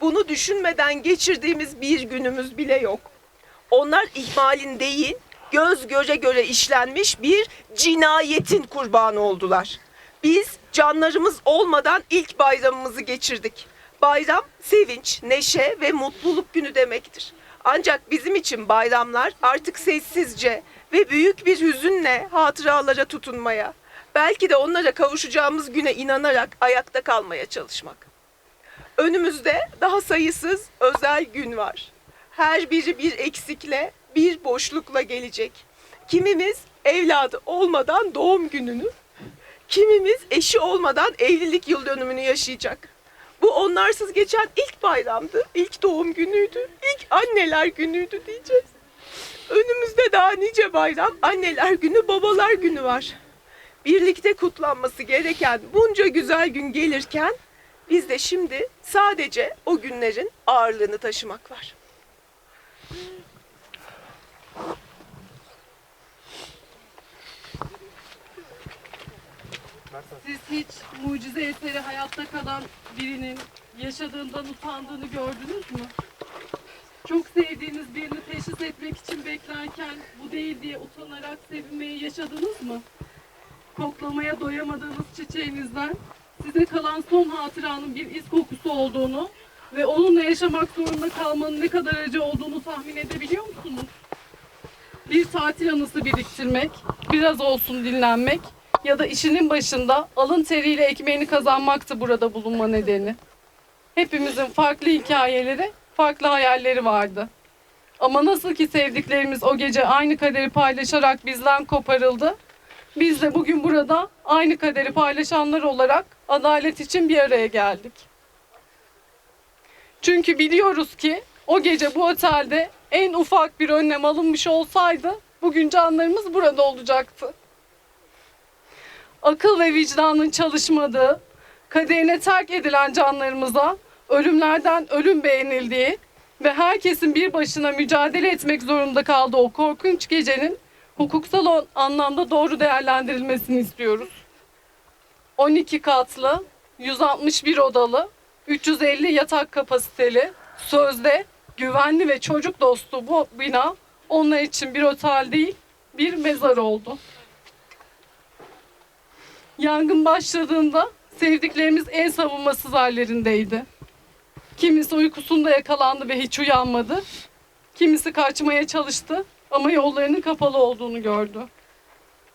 Bunu düşünmeden geçirdiğimiz bir günümüz bile yok. Onlar ihmalin değil, göz göre göre işlenmiş bir cinayetin kurbanı oldular. Biz canlarımız olmadan ilk bayramımızı geçirdik. Bayram sevinç, neşe ve mutluluk günü demektir. Ancak bizim için bayramlar artık sessizce ve büyük bir hüzünle hatıralara tutunmaya, belki de onlara kavuşacağımız güne inanarak ayakta kalmaya çalışmak. Önümüzde daha sayısız özel gün var. Her biri bir eksikle, bir boşlukla gelecek. Kimimiz evladı olmadan doğum gününü, kimimiz eşi olmadan evlilik yıl dönümünü yaşayacak. Bu onlarsız geçen ilk bayramdı, ilk doğum günüydü, ilk anneler günüydü diyeceğiz. Önümüzde daha nice bayram, anneler günü, babalar günü var. Birlikte kutlanması gereken bunca güzel gün gelirken Bizde şimdi sadece o günlerin ağırlığını taşımak var. Siz hiç mucize eseri hayatta kalan birinin yaşadığından utandığını gördünüz mü? Çok sevdiğiniz birini bu değil diye utanarak sevinmeyi yaşadınız mı? Koklamaya doyamadığınız çiçeğinizden size kalan son hatıranın bir iz kokusu olduğunu ve onunla yaşamak zorunda kalmanın ne kadar acı olduğunu tahmin edebiliyor musunuz? Bir tatil anısı biriktirmek, biraz olsun dinlenmek ya da işinin başında alın teriyle ekmeğini kazanmaktı burada bulunma nedeni. Hepimizin farklı hikayeleri, farklı hayalleri vardı. Ama nasıl ki sevdiklerimiz o gece aynı kaderi paylaşarak bizden koparıldı, biz de bugün burada aynı kaderi paylaşanlar olarak adalet için bir araya geldik. Çünkü biliyoruz ki o gece bu otelde en ufak bir önlem alınmış olsaydı bugün canlarımız burada olacaktı. Akıl ve vicdanın çalışmadığı, kaderine terk edilen canlarımıza ölümlerden ölüm beğenildiği ve herkesin bir başına mücadele etmek zorunda kaldığı o korkunç gecenin hukuksal anlamda doğru değerlendirilmesini istiyoruz. 12 katlı, 161 odalı, 350 yatak kapasiteli, sözde güvenli ve çocuk dostu bu bina onlar için bir otel değil, bir mezar oldu. Yangın başladığında sevdiklerimiz en savunmasız hallerindeydi. Kimisi uykusunda yakalandı ve hiç uyanmadı. Kimisi kaçmaya çalıştı ama yollarının kapalı olduğunu gördü.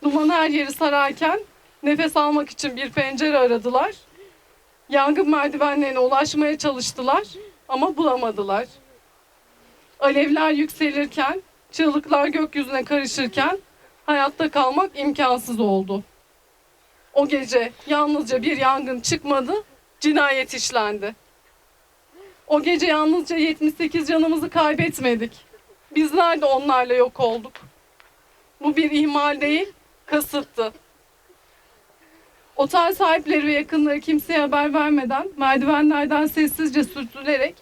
Duman her yeri sararken nefes almak için bir pencere aradılar. Yangın merdivenlerine ulaşmaya çalıştılar ama bulamadılar. Alevler yükselirken, çığlıklar gökyüzüne karışırken hayatta kalmak imkansız oldu. O gece yalnızca bir yangın çıkmadı, cinayet işlendi. O gece yalnızca 78 canımızı kaybetmedik. Bizler de onlarla yok olduk. Bu bir ihmal değil, kasıttı. Otel sahipleri ve yakınları kimseye haber vermeden merdivenlerden sessizce sürtülerek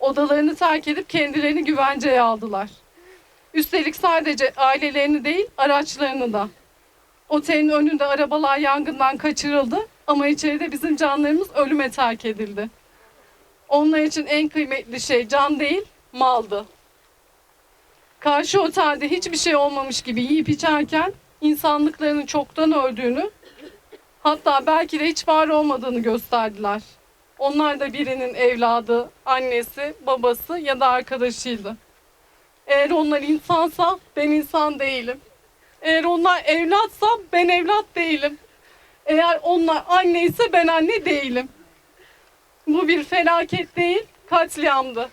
odalarını terk edip kendilerini güvenceye aldılar. Üstelik sadece ailelerini değil, araçlarını da. Otelin önünde arabalar yangından kaçırıldı ama içeride bizim canlarımız ölüme terk edildi. Onlar için en kıymetli şey can değil, maldı. Karşı otelde hiçbir şey olmamış gibi yiyip içerken insanlıklarının çoktan öldüğünü, hatta belki de hiç var olmadığını gösterdiler. Onlar da birinin evladı, annesi, babası ya da arkadaşıydı. Eğer onlar insansa ben insan değilim. Eğer onlar evlatsa ben evlat değilim. Eğer onlar anne ise ben anne değilim. Bu bir felaket değil, katliamdı.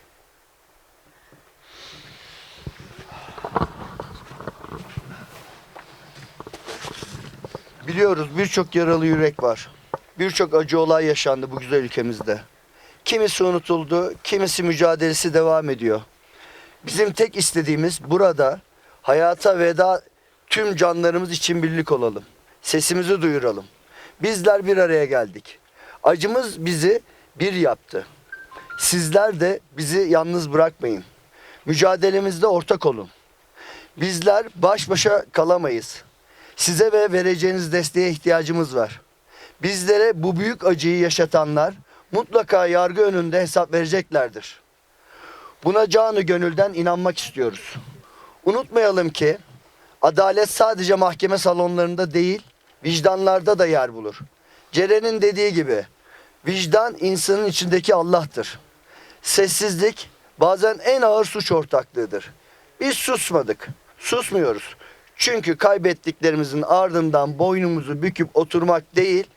Biliyoruz birçok yaralı yürek var. Birçok acı olay yaşandı bu güzel ülkemizde. Kimisi unutuldu, kimisi mücadelesi devam ediyor. Bizim tek istediğimiz burada hayata veda tüm canlarımız için birlik olalım. Sesimizi duyuralım. Bizler bir araya geldik. Acımız bizi bir yaptı. Sizler de bizi yalnız bırakmayın. Mücadelemizde ortak olun. Bizler baş başa kalamayız. Size ve vereceğiniz desteğe ihtiyacımız var. Bizlere bu büyük acıyı yaşatanlar mutlaka yargı önünde hesap vereceklerdir. Buna canı gönülden inanmak istiyoruz. Unutmayalım ki adalet sadece mahkeme salonlarında değil, vicdanlarda da yer bulur. Ceren'in dediği gibi vicdan insanın içindeki Allah'tır. Sessizlik bazen en ağır suç ortaklığıdır. Biz susmadık, susmuyoruz. Çünkü kaybettiklerimizin ardından boynumuzu büküp oturmak değil,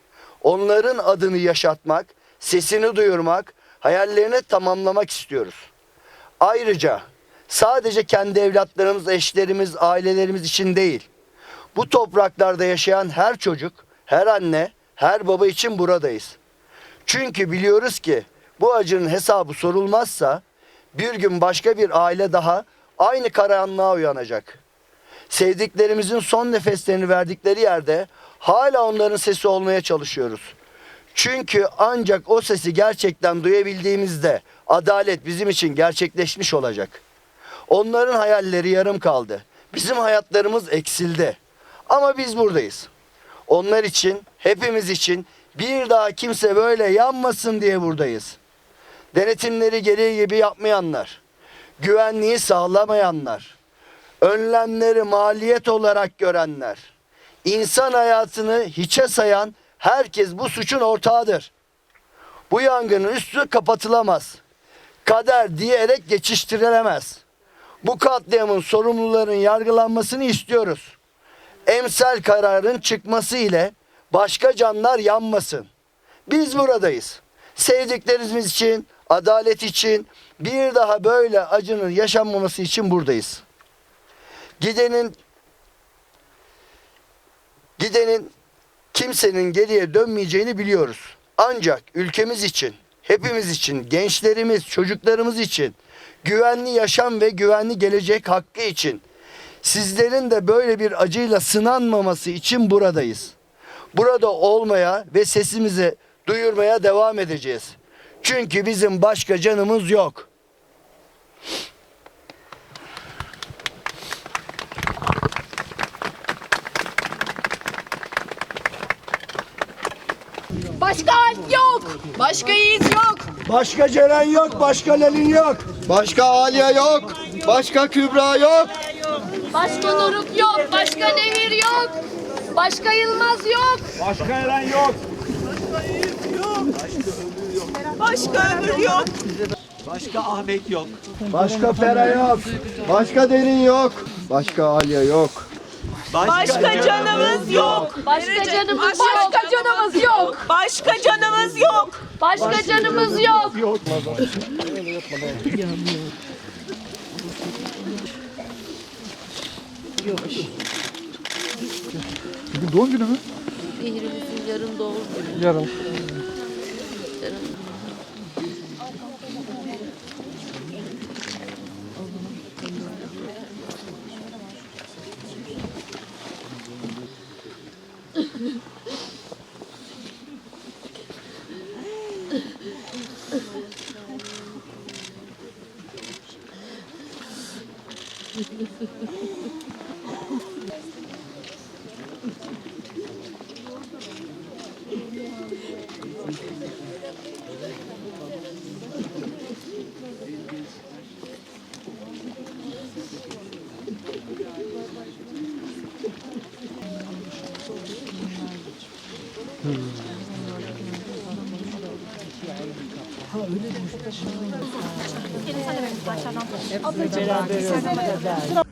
onların adını yaşatmak, sesini duyurmak, hayallerini tamamlamak istiyoruz. Ayrıca sadece kendi evlatlarımız, eşlerimiz, ailelerimiz için değil, bu topraklarda yaşayan her çocuk, her anne, her baba için buradayız. Çünkü biliyoruz ki bu acının hesabı sorulmazsa bir gün başka bir aile daha aynı karanlığa uyanacak. Sevdiklerimizin son nefeslerini verdikleri yerde hala onların sesi olmaya çalışıyoruz. Çünkü ancak o sesi gerçekten duyabildiğimizde adalet bizim için gerçekleşmiş olacak. Onların hayalleri yarım kaldı. Bizim hayatlarımız eksildi. Ama biz buradayız. Onlar için, hepimiz için bir daha kimse böyle yanmasın diye buradayız. Denetimleri gereği gibi yapmayanlar, güvenliği sağlamayanlar, önlemleri maliyet olarak görenler, insan hayatını hiçe sayan herkes bu suçun ortağıdır. Bu yangının üstü kapatılamaz. Kader diyerek geçiştirilemez. Bu katliamın sorumluların yargılanmasını istiyoruz. Emsal kararın çıkması ile başka canlar yanmasın. Biz buradayız. Sevdiklerimiz için, adalet için, bir daha böyle acının yaşanmaması için buradayız. Gidenin gidenin kimsenin geriye dönmeyeceğini biliyoruz. Ancak ülkemiz için, hepimiz için, gençlerimiz, çocuklarımız için, güvenli yaşam ve güvenli gelecek hakkı için, sizlerin de böyle bir acıyla sınanmaması için buradayız. Burada olmaya ve sesimizi duyurmaya devam edeceğiz. Çünkü bizim başka canımız yok. Başka Alp yok. Başka Yiğit yok. Başka Ceren yok, başka Lelin yok. Başka Aliye yok, başka Kübra yok. Başka Doruk yok. Başka Nehir yok. Başka Yılmaz yok. Başka Eren yok. Başka ömür yok. Başka Ahmet yok. Başka Fera yok, başka Derin yok. Başka Aliye yok. Başka canımız yok. Başka canımız yok. Başka canımız yok. Başka canımız yok. Başka canımız yok. Bugün doğum günü mü? Mihrimizin yarın doğum günü. Yarın. Yarın. Gelin sen de benim başlardan Hepsini beraber